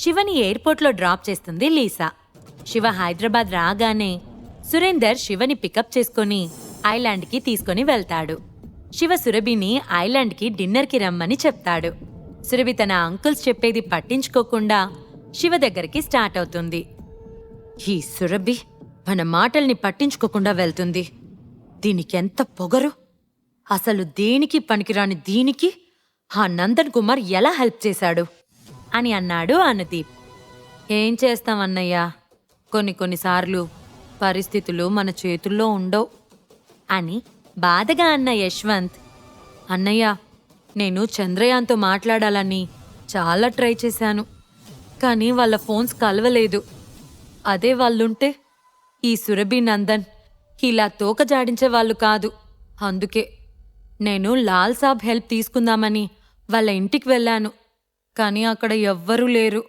శివని ఎయిర్పోర్ట్లో డ్రాప్ చేస్తుంది లీసా. శివ హైదరాబాద్ రాగానే సురేందర్ శివని పికప్ చేసుకొని ఐలాండ్కి తీసుకొని వెళ్తాడు. శివ సురభిని ఐలాండ్కి డిన్నర్కి రమ్మని చెప్తాడు. సురభి తన అంకుల్స్ చెప్పేది పట్టించుకోకుండా శివ దగ్గరికి స్టార్ట్ అవుతుంది. ఈ సురభి మన మాటల్ని పట్టించుకోకుండా వెళ్తుంది. దీనికెంత పొగరు? అసలు దేనికి పనికిరాని దీనికి? ఆ నందన్ కుమార్ ఎలా హెల్ప్ చేశాడు? అని అన్నాడు అనుదీప్. ఏం చేస్తాం అన్నయ్య కొన్ని కొన్నిసార్లు పరిస్థితులు మన చేతుల్లో ఉండవు అని బాధగా అన్న యశ్వంత్ అన్నయ్య నేను చంద్రయాన్తో మాట్లాడాలని చాలా ట్రై చేశాను కానీ వాళ్ళ ఫోన్స్ కలవలేదు. అదే వాళ్ళుంటే ఈ సురభి నందన్ ఇలా తోక జాడించే వాళ్ళు కాదు. అందుకే నేను లాల్ సాబ్ హెల్ప్ తీసుకుందామని వాళ్ళ ఇంటికి వెళ్ళాను. కానీ అక్కడ ఎవ్వరూ లేరు.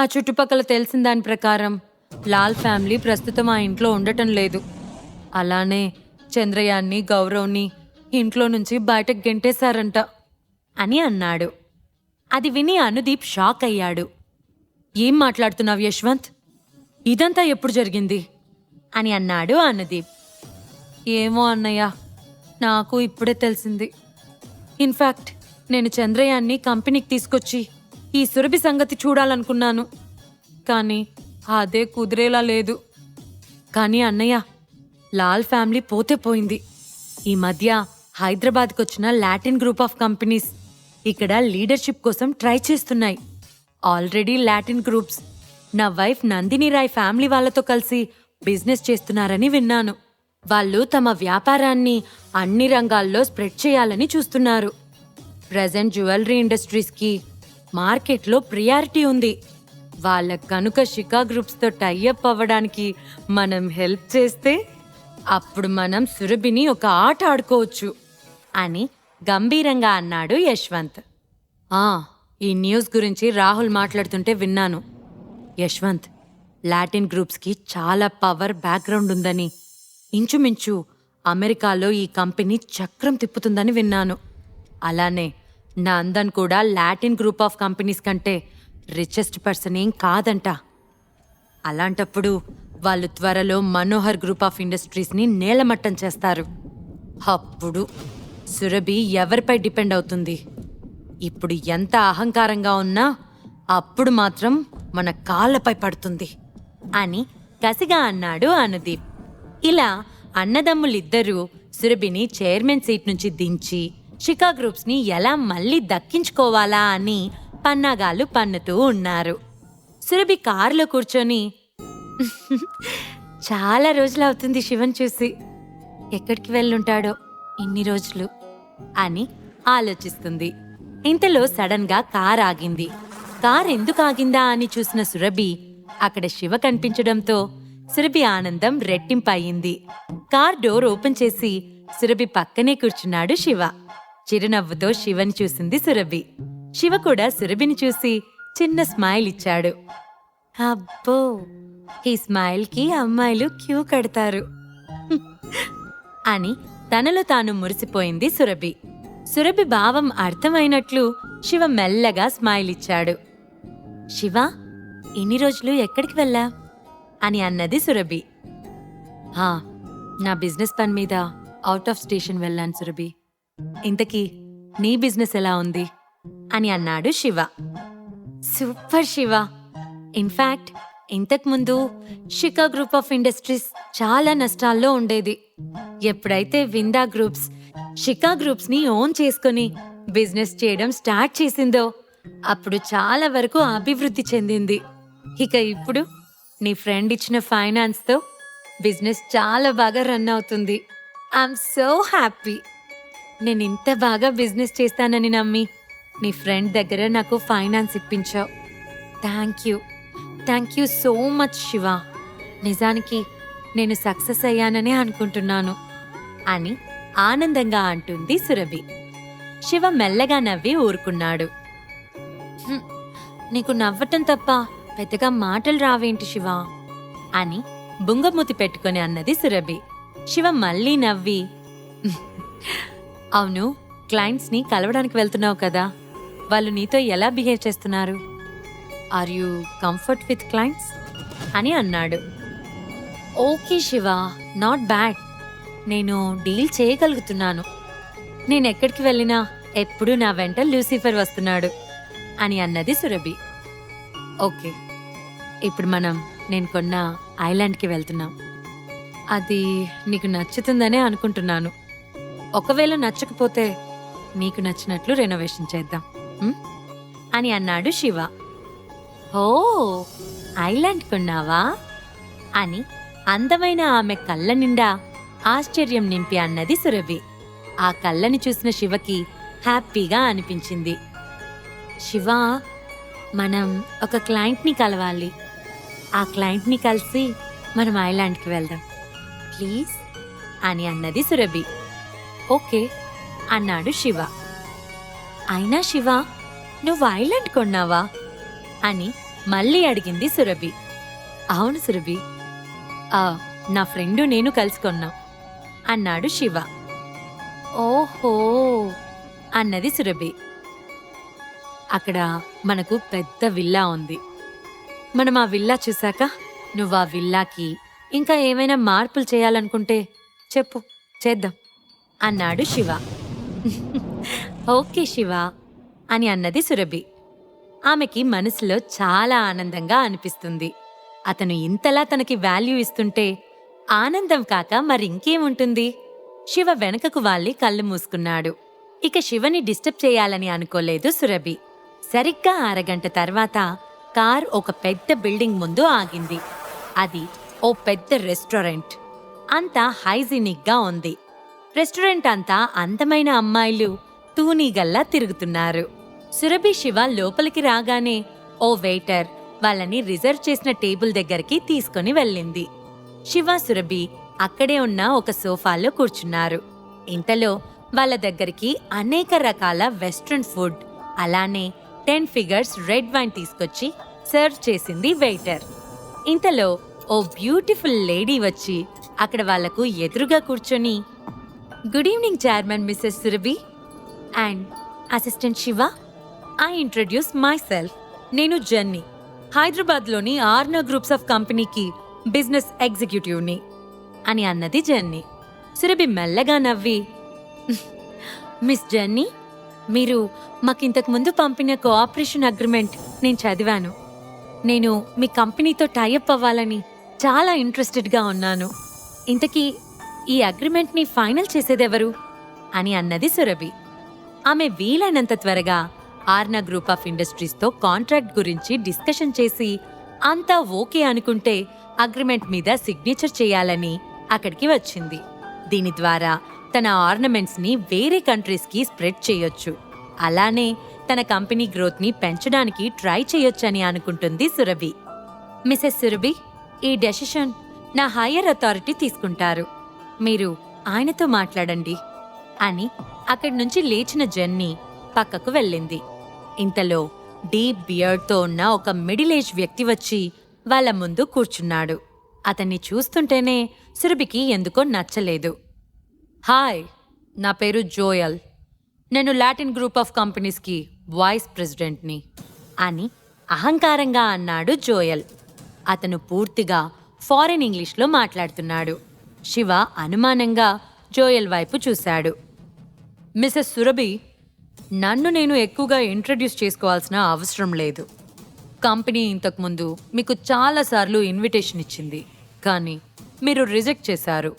ఆ చుట్టుపక్కల తెలిసిన దాని ప్రకారం లాల్ ఫ్యామిలీ ప్రస్తుతం ఆ ఇంట్లో ఉండటం లేదు. అలానే చంద్రయాన్ని గౌరవ్ని ఇంట్లో నుంచి బయటకు గెంటేశారంట అని అన్నాడు. అది విని అనుదీప్ షాక్ అయ్యాడు. ఏం మాట్లాడుతున్నావు యశ్వంత్? ఇదంతా ఎప్పుడు జరిగింది? అని అన్నాడు అనుదీప్. ఏమో అన్నయ్య నాకు ఇప్పుడే తెలిసింది. ఇన్ఫ్యాక్ట్ నేను చంద్రయాన్ని కంపెనీకి తీసుకొచ్చి ఈ సురభి సంగతి చూడాలనుకున్నాను. కానీ అదే కుదిరేలా లేదు. కానీ అన్నయ్య లాల్ ఫ్యామిలీ పోతే పోయింది. ఈ మధ్య హైదరాబాద్కి వచ్చిన లాటిన్ గ్రూప్ ఆఫ్ కంపెనీస్ ఇక్కడ లీడర్షిప్ కోసం ట్రై చేస్తున్నాయి. ఆల్రెడీ లాటిన్ గ్రూప్స్ నా వైఫ్ నందిని రాయ్ ఫ్యామిలీ వాళ్ళతో కలిసి బిజినెస్ చేస్తున్నారని విన్నాను. వాళ్ళు తమ వ్యాపారాన్ని అన్ని రంగాల్లో స్ప్రెడ్ చేయాలని చూస్తున్నారు. ప్రజెంట్ జ్యువెలరీ ఇండస్ట్రీస్కి మార్కెట్లో ప్రియారిటీ ఉంది. వాళ్ళ కనుక షికా గ్రూప్స్తో టైఅప్ అవ్వడానికి మనం హెల్ప్ చేస్తే అప్పుడు మనం సురభిని ఒక ఆట ఆడుకోవచ్చు అని గంభీరంగా అన్నాడు యశ్వంత్. ఆ ఈ న్యూస్ గురించి రాహుల్ మాట్లాడుతుంటే విన్నాను. యశ్వంత్ లాటిన్ గ్రూప్స్కి చాలా పవర్ బ్యాక్గ్రౌండ్ ఉందని ఇంచుమించు అమెరికాలో ఈ కంపెనీ చక్రం తిప్పుతుందని విన్నాను. అలానే నందన్ కూడా లాటిన్ గ్రూప్ ఆఫ్ కంపెనీస్ కంటే రిచెస్ట్ పర్సన్ ఏం కాదంట. అలాంటప్పుడు వాళ్ళు త్వరలో మనోహర్ గ్రూప్ ఆఫ్ ఇండస్ట్రీస్ని నేలమట్టం చేస్తారు. అప్పుడు సురభి ఎవరిపై డిపెండ్ అవుతుంది? ఇప్పుడు ఎంత అహంకారంగా ఉన్నా అప్పుడు మాత్రం మన కాళ్ళపై పడుతుంది. అని కసిగా అన్నాడు అనుదీప్. ఇలా అన్నదమ్ములిద్దరూ సురభిని చైర్మన్ సీట్ నుంచి దించి షికా గ్రూప్స్ని ఎలా మళ్ళీ దక్కించుకోవాలా అని పన్నాగాలు పన్నుతూ ఉన్నారు. సురభి కారులో కూర్చొని చాలా రోజులు అవుతుంది శివన్ చూసి. ఎక్కడికి వెళ్ళుంటాడో ఇన్ని రోజులు అని ఆలోచిస్తుంది. ఇంతలో సడన్గా కార్ ఆగింది. కార్ ఎందుకు ఆగిందా అని చూసిన సురభి అక్కడ శివ కనిపించడంతో సురభి ఆనందం రెట్టింపయింది కార్ డోర్ ఓపెన్ చేసి సురభి పక్కనే కూర్చున్నాడు శివ. చిరునవ్వుతో శివని చూసింది సురభి. శివ కూడా సురభిని చూసి చిన్న స్మైల్ ఇచ్చాడు. అబ్బో ఈ స్మైల్కి అమ్మాయిలు క్యూ కడతారు. అని తనలో తాను మురిసిపోయింది సురభి. సురభి భావం అర్థమైనట్లు శివ మెల్లగా స్మైల్ ఇచ్చాడు. శివ ఇన్ని రోజులు ఎక్కడికి వెళ్ళా? అని అన్నది సురభి. నా బిజినెస్ పని మీద అవుట్ ఆఫ్ స్టేషన్ వెళ్ళాను సురభి. ఇంతకీ నీ బిజినెస్ ఎలా ఉంది? అని అన్నాడు శివ. సూపర్ శివ. ఇన్ఫాక్ట్ ఇంతకుముందు షికా గ్రూప్ ఆఫ్ ఇండస్ట్రీస్ చాలా నష్టాల్లో ఉండేది. ఎప్పుడైతే విందా గ్రూప్స్ షికా గ్రూప్స్ని ఓన్ చేసుకుని బిజినెస్ చేయడం స్టార్ట్ చేసిందో అప్పుడు చాలా వరకు అభివృద్ధి చెందింది. ఇక ఇప్పుడు నీ ఫ్రెండ్ ఇచ్చిన ఫైనాన్స్తో బిజినెస్ చాలా బాగా రన్ అవుతుంది. I'm so happy. నేను ఇంత బాగా బిజినెస్ చేస్తానని నమ్మి నీ ఫ్రెండ్ దగ్గర నాకు finance ఇప్పించావు. Thank you. Thank you so much Shiva. నిజానికి నేను సక్సెస్ అయ్యాననే అనుకుంటున్నాను. అని ఆనందంగా అంటుంది సురభి. శివ మెల్లగా నవ్వి ఊరుకున్నాడు. నీకు నవ్వటం తప్ప పెద్దగా మాటలు రావేంటి శివ? అని బుంగమూతి పెట్టుకొని అన్నది సురభి. శివ మళ్ళీ నవ్వి అవును క్లయింట్స్ని కలవడానికి వెళ్తున్నావు కదా. వాళ్ళు నీతో ఎలా బిహేవ్ చేస్తున్నారు? Are you comfort with clients? అని అన్నాడు. Okay Shiva not bad. నేను డీల్ చేయగలుగుతున్నాను. నేను ఎక్కడికి వెళ్ళినా ఎప్పుడూ నా వెంట లూసిఫర్ వస్తున్నాడు అని అన్నది సురభి. ఓకే ఇప్పుడు మనం నేను కొన్న ఐలాండ్కి వెళ్తున్నాం. అది నీకు నచ్చుతుందనే అనుకుంటున్నాను. ఒకవేళ నచ్చకపోతే మీకు నచ్చినట్లు రెనోవేషన్ చేద్దాం. అని అన్నాడు శివ. ఓ ఐలాండ్ కొన్నావా? అని అందమైన ఆమె కళ్ళ నిండా ఆశ్చర్యం నింపి అన్నది సురభి. ఆ కళ్ళని చూసిన శివకి హ్యాపీగా అనిపించింది. శివ మనం ఒక క్లయింట్ని కలవాలి. ఆ క్లయింట్ని కలిసి మనం ఐలాండ్కి వెళ్దాం. ప్లీజ్ అని అన్నది సురభి. ఓకే అన్నాడు శివ. అయినా శివ నువ్వు ఐలాండ్ కొన్నావా? అని మళ్ళీ అడిగింది సురభి. అవును సురభి. ఆ నా ఫ్రెండు నేను కలుసుకున్నాం అన్నాడు శివ. ఓహో అన్నది సురభి. అక్కడ మనకు పెద్ద విల్లా ఉంది. మనం ఆ విల్లా చూశాక నువ్వు ఆ విల్లాకి ఇంకా ఏమైనా మార్పులు చేయాలనుకుంటే చెప్పు చేద్దాం. అన్నాడు శివ. ఓకే శివ అని అన్నది సురభి. ఆమెకి మనసులో చాలా ఆనందంగా అనిపిస్తుంది. అతను ఇంతలా తనకి వాల్యూ ఇస్తుంటే ఆనందం కాక మరింకేముంటుంది? శివ వెనకకు వాళ్ళి కళ్ళు మూసుకున్నాడు. ఇక శివని డిస్టర్బ్ చేయాలని అనుకోలేదు సురభి. సరిగ్గా అరగంట తర్వాత కార్ ఒక పెద్ద బిల్డింగ్ ముందు ఆగింది. అది ఓ పెద్ద రెస్టారెంట్. అంతా హైజీనిక్గా ఉంది. రెస్టారెంట్ అంతా అందమైన అమ్మాయిలు తూనీగల్లా తిరుగుతున్నారు. సురభి శివ లోపలికి రాగానే ఓ వెయిటర్ వాళ్ళని రిజర్వ్ చేసిన టేబుల్ దగ్గరికి తీసుకుని వెళ్ళింది. శివ సురభి అక్కడే ఉన్న ఒక సోఫాలో కూర్చున్నారు. ఇంతలో వాళ్ళ దగ్గరికి అనేక రకాల వెస్ట్రన్ ఫుడ్ అలానే టెన్ ఫిగర్స్ రెడ్ వైన్ తీసుకొచ్చి సర్వ్ చేసింది వెయిటర్. ఇంతలో ఓ బ్యూటిఫుల్ లేడీ వచ్చి అక్కడ వాళ్ళకు ఎదురుగా కూర్చొని good evening chairman Mrs Surabhi and assistant Shiva I introduce my self నేను జెన్నీ హైదరాబాద్లోని ఆర్నా గ్రూప్స్ ఆఫ్ కంపెనీకి బిజినెస్ ఎగ్జిక్యూటివ్ని అని అన్నది జెన్నీ సురభి మెల్లగా నవ్వి మిస్ జెన్నీ మీరు మాకింతకు ముందు పంపిన కోఆపరేషన్ అగ్రిమెంట్ నేను చదివాను నేను మీ కంపెనీతో టైఅప్ అవ్వాలని చాలా ఇంట్రెస్టెడ్గా ఉన్నాను ఇంతకీ ఈ అగ్రిమెంట్ని ఫైనల్ చేసేదెవరు? అని అన్నది సురభి. ఆమె వీలైనంత త్వరగా ఆర్నా గ్రూప్ ఆఫ్ ఇండస్ట్రీస్తో కాంట్రాక్ట్ గురించి డిస్కషన్ చేసి అంతా ఓకే అనుకుంటే అగ్రిమెంట్ మీద సిగ్నేచర్ చేయాలని అక్కడికి వచ్చింది. దీని ద్వారా తన ఆర్నమెంట్స్ని వేరే కంట్రీస్కి స్ప్రెడ్ చేయొచ్చు. అలానే తన కంపెనీ గ్రోత్ని పెంచడానికి ట్రై చేయొచ్చని అనుకుంటుంది సురభి. మిసెస్ సురభి ఈ డెసిషన్ నా హయ్యర్ అథారిటీ తీసుకుంటారు. మీరు ఆయనతో మాట్లాడండి అని అక్కడి నుంచి లేచిన జెన్నీ పక్కకు వెళ్ళింది. ఇంతలో డీప్ బియర్డ్తో ఉన్న ఒక మిడిల్ ఏజ్ వ్యక్తి వచ్చి వాళ్ళ ముందు కూర్చున్నాడు. అతన్ని చూస్తుంటేనే సురభికి ఎందుకో నచ్చలేదు. హాయ్ నా పేరు జోయల్. నేను లాటిన్ గ్రూప్ ఆఫ్ కంపెనీస్కి వైస్ ప్రెసిడెంట్ని అని అహంకారంగా అన్నాడు జోయల్. అతను పూర్తిగా ఫారిన్ ఇంగ్లీష్లో మాట్లాడుతున్నాడు. శివ అనుమానంగా జోయల్ వైపు చూశాడు. మిసెస్ సురభి నన్ను నేను ఎక్కువగా ఇంట్రడ్యూస్ చేసుకోవాల్సిన అవసరం లేదు. కంపెనీ ఇంతకుముందు మీకు చాలాసార్లు ఇన్విటేషన్ ఇచ్చింది కానీ మీరు రిజెక్ట్ చేశారు.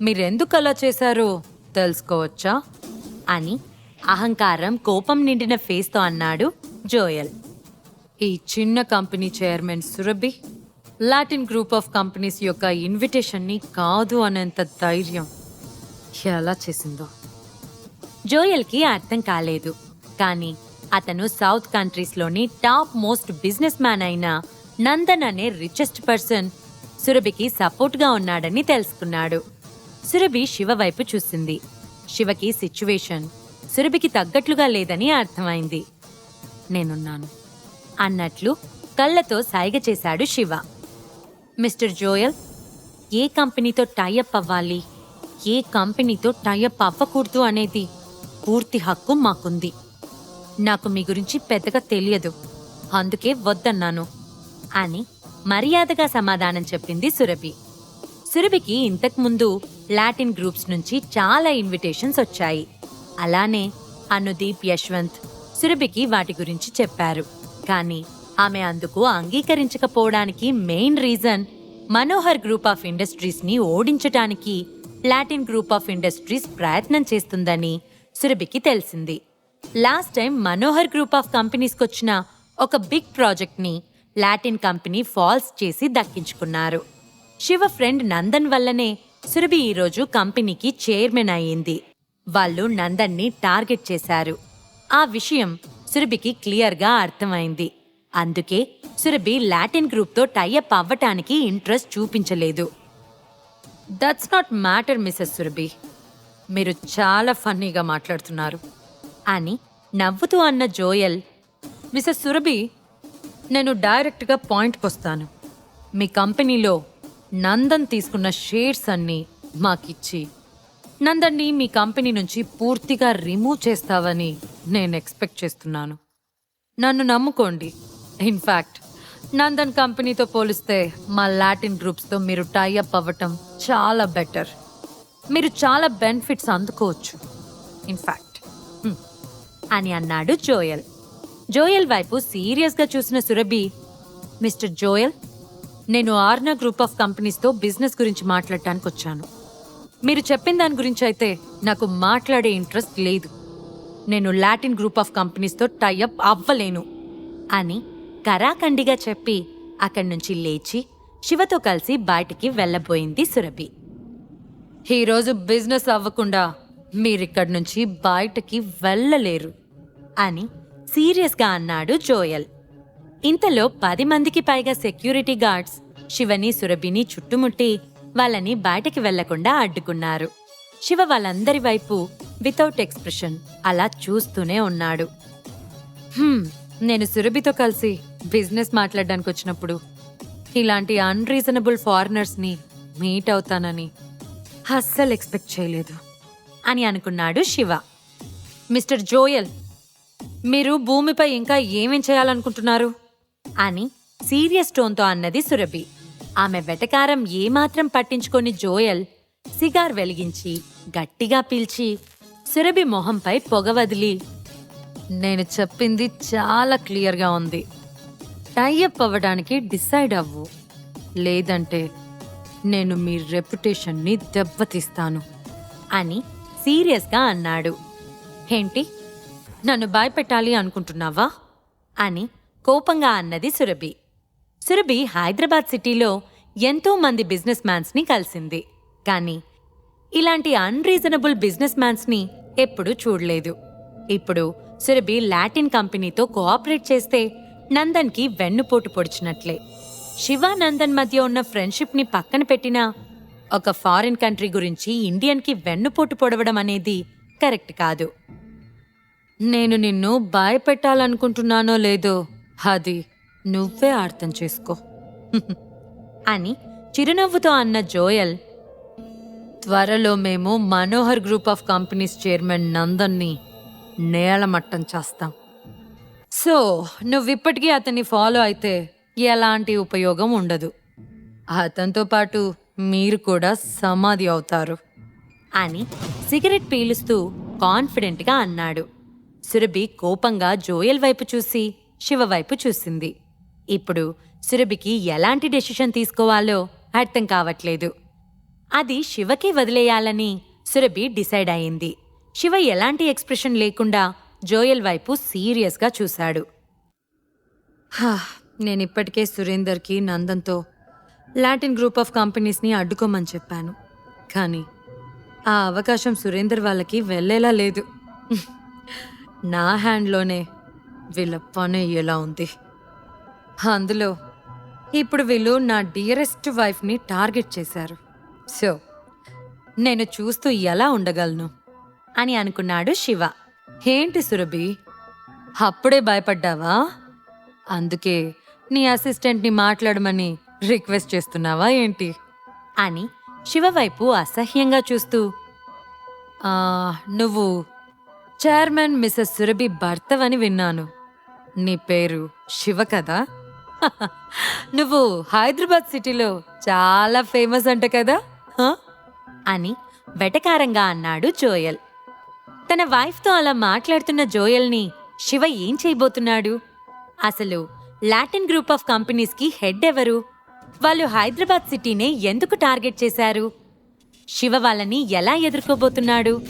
మీరెందుకు అలా చేశారో తెలుసుకోవచ్చా? అని అహంకారం కోపం నిండిన ఫేస్తో అన్నాడు జోయల్. ఈ చిన్న company chairman Surabhi Latin group of companies యొక్క ఇన్విటేషన్ని కాదు అనేంత ధైర్యం. ఎలా చేసిందో. జోయల్కి అర్థం కాలేదు. కానీ అతను సౌత్ కంట్రీస్లోని టాప్ మోస్ట్ బిజినెస్ మ్యాన్ అయిన నందన్ అనే రిచెస్ట్ పర్సన్ సురభికి సపోర్ట్గా ఉన్నాడని తెలుసుకున్నాడు. సురభి శివ వైపు చూసింది. శివకి సిచ్యువేషన్ సురభికి తగ్గట్లుగా లేదని అర్థమైంది. నేనున్నాను అన్నట్లు కళ్ళతో సాయిగ చేశాడు శివ. మిస్టర్ జోయల్ ఏ కంపెనీతో టైఅప్ అవ్వాలి? ఏ కంపెనీతో టైఅప్ అవ్వకూడదు అనేది పూర్తి హక్కు మాకుంది. నాకు మీ గురించి పెద్దగా తెలియదు. అందుకే వద్దన్నాను. అని మర్యాదగా సమాధానం చెప్పింది సురభి. సురభికి ఇంతకుముందు లాటిన్ గ్రూప్స్ నుంచి చాలా ఇన్విటేషన్స్ వచ్చాయి. అలానే అనుదీప్ యశ్వంత్ సురభికి వాటి గురించి చెప్పారు. కానీ ఆమె అందుకు అంగీకరించకపోవడానికి main reason Manohar group of ఇండస్ట్రీస్ని ఓడించటానికి లాటిన్ గ్రూప్ ఆఫ్ ఇండస్ట్రీస్ ప్రయత్నం చేస్తుందని సురభికి తెలిసింది. Last time Manohar group of కంపెనీస్కి వచ్చిన ఒక బిగ్ ప్రాజెక్ట్ని లాటిన్ కంపెనీ ఫాల్స్ చేసి దక్కించుకున్నారు. శివ ఫ్రెండ్ నందన్ వల్లనే సురభి ఈరోజు కంపెనీకి చైర్మన్ అయ్యింది. వాళ్ళు నందన్ని టార్గెట్ చేశారు. ఆ విషయం సురభికి క్లియర్గా అర్థమైంది. అందుకే సురభి లాటిన్ గ్రూప్తో టైఅప్ అవ్వటానికి ఇంట్రెస్ట్ చూపించలేదు. That's not matter Mrs Surabhi మీరు చాలా ఫన్నీగా మాట్లాడుతున్నారు. అని నవ్వుతూ అన్న జోయల్ మిస్సెస్ సురభి నేను డైరెక్ట్గా పాయింట్కి వస్తాను. మీ కంపెనీలో నందన్ తీసుకున్న షేర్స్ అన్నీ మాకిచ్చి నందన్ని మీ కంపెనీ నుంచి పూర్తిగా రిమూవ్ చేస్తావని నేను ఎక్స్పెక్ట్ చేస్తున్నాను. నన్ను నమ్ముకోండి. ఇన్ఫ్యాక్ట్ నందన్ కంపెనీతో పోలిస్తే మా లాటిన్ గ్రూప్స్తో మీరు టైఅప్ అవ్వటం చాలా బెటర్ మీరు చాలా బెనిఫిట్స్ అందుకోవచ్చు. ఇన్ఫ్యాక్ట్ అని అన్నాడు జోయల్ జోయల్ వైపు సీరియస్గా చూసిన సురభి మిస్టర్ జోయల్ నేను ఆర్నా గ్రూప్ ఆఫ్ కంపెనీస్తో బిజినెస్ గురించి మాట్లాడటానికి వచ్చాను. మీరు చెప్పిన దాని గురించి అయితే నాకు మాట్లాడే ఇంట్రెస్ట్ లేదు. నేను లాటిన్ గ్రూప్ ఆఫ్ కంపెనీస్తో టైఅప్ అవ్వలేను. అని కరాఖండిగా చెప్పి అక్కడి నుంచి లేచి శివతో కలిసి బయటికి వెళ్ళబోయింది సురభి. ఈరోజు బిజినెస్ అవ్వకుండా మీరిక్కడి నుంచి బయటకి వెళ్ళలేరు. అని సీరియస్గా అన్నాడు జోయల్. ఇంతలో పది మందికి పైగా సెక్యూరిటీ గార్డ్స్ శివని సురభిని చుట్టుముట్టి వాళ్ళని బయటకి వెళ్ళకుండా అడ్డుకున్నారు. శివ వాళ్ళందరి వైపు వితౌట్ ఎక్స్ప్రెషన్ అలా చూస్తూనే ఉన్నాడు. "హ్మ్, నేను సురభితో కలిసి బిజినెస్ మాట్లాడడానికి వచ్చినప్పుడు ఇలాంటి అన్రీజనబుల్ ఫారినర్స్ని మీట్ అవుతానని అస్సలు ఎక్స్పెక్ట్ చేయలేదు అని అనుకున్నాడు శివ. మిస్టర్ జోయల్ మీరు భూమిపై ఇంకా ఏమేం చేయాలనుకుంటున్నారు? అని సీరియస్ టోన్తో అన్నది సురభి. ఆమె వెటకారం ఏమాత్రం పట్టించుకొని జోయల్ సిగార్ వెలిగించి గట్టిగా పీల్చి సురభి మొహంపై పొగ వదిలి నేను చెప్పింది చాలా క్లియర్గా ఉంది. టైఅప్ అవ్వడానికి డిసైడ్ అవ్వు. లేదంటే నేను మీ రెప్యుటేషన్ని దెబ్బతీస్తాను అని సీరియస్గా అన్నాడు. ఏంటి? నన్ను భయపెట్టాలి అనుకుంటున్నావా? అని కోపంగా అన్నది సురభి. సురభి హైదరాబాద్ సిటీలో ఎంతో మంది బిజినెస్ మ్యాన్స్ని కలిసింది. కానీ ఇలాంటి అన్రీజనబుల్ బిజినెస్ మ్యాన్స్ని ఎప్పుడూ చూడలేదు. ఇప్పుడు సురభి లాటిన్ కంపెనీతో కోఆపరేట్ చేస్తే నందన్కి వెన్నుపోటు పొడిచినట్లే. శివ నందన్ మధ్య ఉన్న ఫ్రెండ్షిప్ని పక్కన పెట్టినా ఒక ఫారిన్ కంట్రీ గురించి ఇండియన్కి వెన్నుపోటు పొడవడం అనేది కరెక్ట్ కాదు. నేను నిన్ను భయపెట్టాలనుకుంటున్నానో లేదో అది నువ్వే అర్థం చేసుకో. అని చిరునవ్వుతో అన్న జోయల్ త్వరలో మేము Manohar group of companies chairman నందన్ని నేలమట్టం చేస్తాం. సో నువ్విప్పటికీ అతన్ని ఫాలో అయితే ఎలాంటి ఉపయోగం ఉండదు. అతనితో పాటు మీరు కూడా సమాధి అవుతారు. అని సిగరెట్ పీలుస్తూ కాన్ఫిడెంట్గా అన్నాడు. సురభి కోపంగా జోయల్ వైపు చూసి శివ వైపు చూసింది. ఇప్పుడు సురభికి ఎలాంటి డెసిషన్ తీసుకోవాలో అర్థం కావట్లేదు. అది శివకి వదిలేయాలని సురభి డిసైడ్ అయింది. శివ ఎలాంటి ఎక్స్ప్రెషన్ లేకుండా జోయల్ వైపు సీరియస్గా చూశాడు. "హా, నేను ఇప్పటికే సురేందర్కి నందన్తో లాటిన్ గ్రూప్ ఆఫ్ కంపెనీస్ని అడ్డుకోమని చెప్పాను. కానీ ఆ అవకాశం సురేందర్ వాళ్ళకి వెళ్ళేలా లేదు. నా హ్యాండ్లోనే వీళ్ళ పని ఎలా ఉంది? అందులో ఇప్పుడు వీళ్ళు నా డియరెస్ట్ వైఫ్ని టార్గెట్ చేశారు. సో నేను చూస్తూ ఎలా ఉండగలను? అని అనుకున్నాడు శివ. ఏంటి సురభి? అప్పుడే భయపడ్డావా? అందుకే నీ అసిస్టెంట్ని మాట్లాడమని రిక్వెస్ట్ చేస్తున్నావా ఏంటి? అని శివ వైపు అసహ్యంగా చూస్తూ నువ్వు చైర్మన్ మిస్సెస్ సురభి భర్తవని విన్నాను. నీ పేరు శివ కదా? నువ్వు హైదరాబాద్ సిటీలో చాలా ఫేమస్ అంట కదా? అని వెటకారంగా అన్నాడు జోయల్. తన వైఫ్తో అలా మాట్లాడుతున్న జోయల్ని శివ ఏం చేయబోతున్నాడు? అసలు లాటిన్ గ్రూప్ ఆఫ్ కంపెనీస్కి హెడ్ ఎవరు? వాళ్ళు హైదరాబాద్ సిటీనే ఎందుకు టార్గెట్ చేశారు? శివ వాళ్ళని ఎలా ఎదుర్కోబోతున్నాడు?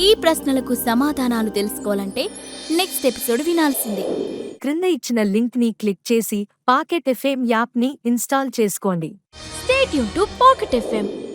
ఈ ప్రశ్నలకు సమాధానాలు తెలుసుకోవాలంటే నెక్స్ట్ ఎపిసోడ్ వినాల్సిందే. క్రింద ఇచ్చిన లింక్ని క్లిక్ చేసి పాకెట్ ఎఫ్ఎం యాప్ని ఇన్స్టాల్ చేసుకోండి. స్టేట్ యూన్ టు పాకెట్ ఎఫ్ఎం.